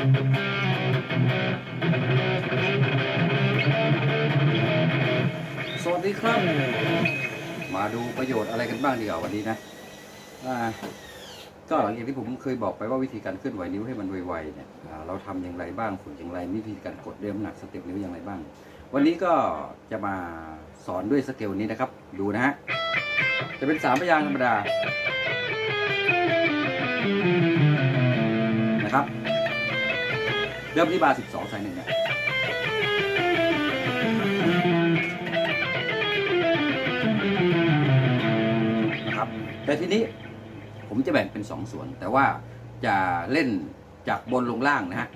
สวัสดีครับ มาดูประโยชน์อะไรกันบ้างดีกว่าวันนี้นะก็หลังจากที่ผมเคยบอกไปว่าวิธีการเคลื่อนไหวนิ้วให้มันไวๆเนี่ยเราทำอย่างไรบ้างฝึกอย่างไรวิธีการกดเริ่มหนักสเต็ปนิ้วอย่างไรบ้าง วันนี้ก็จะมาสอนด้วยสเกลนี้นะครับ ดูนะฮะจะเป็นสามพยางธรรมดานะครับ เริ่มที่บาร์12ใส่หนึ่งเนี่ยนะครับ แต่ทีนี้ผมจะแบ่งเป็นสองส่วน แต่ว่าจะเล่นจากบนลงล่างนะฮะ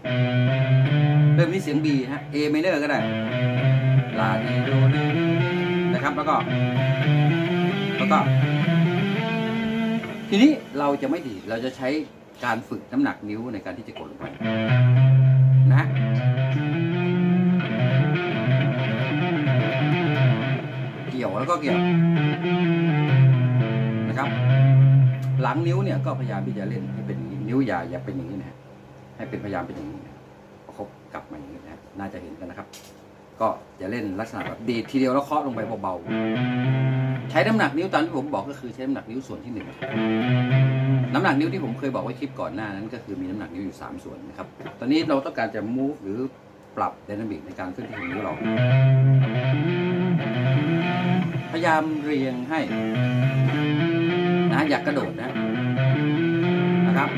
เริ่มที่เสียง B ฮะ A minor ก็ได้ ลาดีโดนะครับ แล้วก็ แล้วก็ ทีนี้เราจะไม่ดีดเราจะใช้การฝึกน้ำหนักนิ้วในการที่จะกดลงไป นะเกี่ยวแล้วก็เกี่ยวนะครับ หลังนิ้วเนี่ยก็พยายามที่จะเล่นให้เป็นนิ้วอย่าอย่าเป็นอย่างนี้นะให้เป็นพยายามเป็นอย่างนี้นะประคบกลับมาอย่างนี้นะน่าจะเห็นกันนะครับ ก็จะเล่นลักษณะแบบดีทีเดียวแล้วเคาะลงไปเบาๆใช้น้ำหนักนิ้วตามที่ผมบอกก็คือใช้น้ำหนักนิ้วส่วนที่หนึ่ง น้ำหนักนิ้วที่ผมเคยบอกไว้คลิปก่อนหน้านั้นก็คือมีน้ำหนักนิ้วอยู่ 3 ส่วนนะครับ ตอนนี้เราต้องการจะ move หรือปรับ dynamic ในการเคลื่อนที่ของนิ้วเรา พยายามเรียงให้นะอยากกระโดดนะนะครับ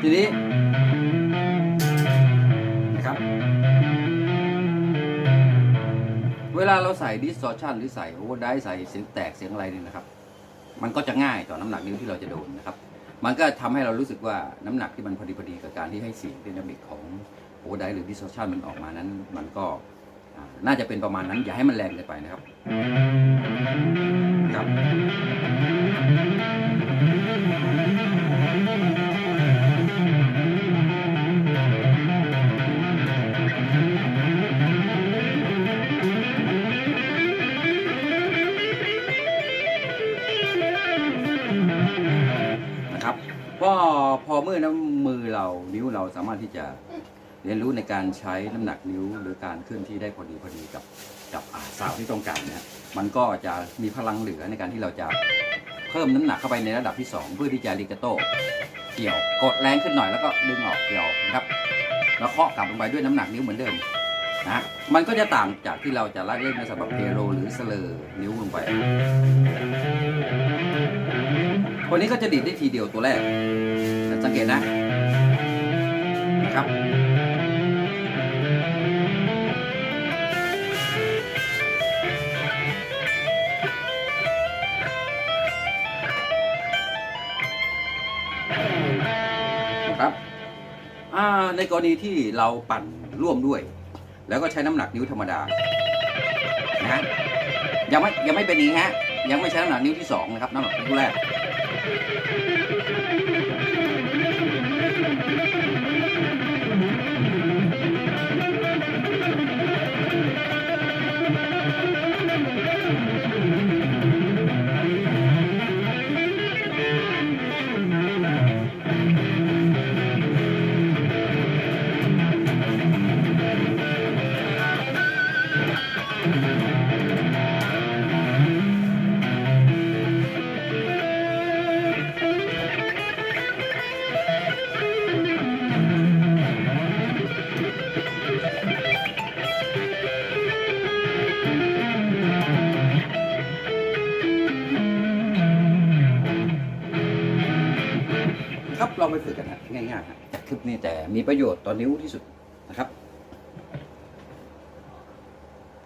ทีนี้ เวลาเราใส่ distortion หรือใส่ overdrive ใส่เสียงแตกเสียงอะไรเนี่ยนะครับ มันก็จะง่ายต่อน้ำหนักนิ้วที่เราจะโดนนะครับ มันก็ทำให้เรารู้สึกว่าน้ำหนักที่มันพอดีพอดีกับการที่ให้เสียงดินามิกของ o v e r d r i v หรือ distortion มันออกมานั้น มันก็น่าจะเป็นประมาณนั้น อย่าให้มันแรงเกินไปนะครับครับนะครับ พอเมื่อน้ำมือเรานิ้วเราสามารถที่จะเรียนรู้ในการใช้น้ำหนักนิ้วหรือการเคลื่อนที่ได้พอดีพอดีกับกับอาสาวที่ต้องการเนี่ยมันก็จะมีพลังเหลือในการที่เราจะเพิ่มน้ำหนักเข้าไปในระดับที่ 2 เพื่อที่จะริกาโต้เกี่ยวกดแรงขึ้นหน่อยแล้วก็ดึงออกเกี่ยวนะครับแล้วเคาะกลับลงไปด้วยน้ำหนักนิ้วเหมือนเดิมนะมันก็จะต่างจากที่เราจะลากเล่นในสำหรับเพโรหรือเสลอนิ้วลงไปคนนี้ก็จะดีดได้ทีเดียวตัวแรก สังเกตนะนะครับ นะครับในกรณีที่เราปั่นร่วมด้วย แล้วก็ใช้น้ำหนักนิ้วธรรมดานะยังไม่ยังไม่เป็นนี้ฮะยังไม่ใช้น้ำหนักนิ้วที่สองนะครับน้ำหนักนิ้วแรก ครับลองไปฝึกกันนะง่ายๆฮะจากคลิปนี้แต่มีประโยชน์ต่อนิ้วที่สุดนะครับ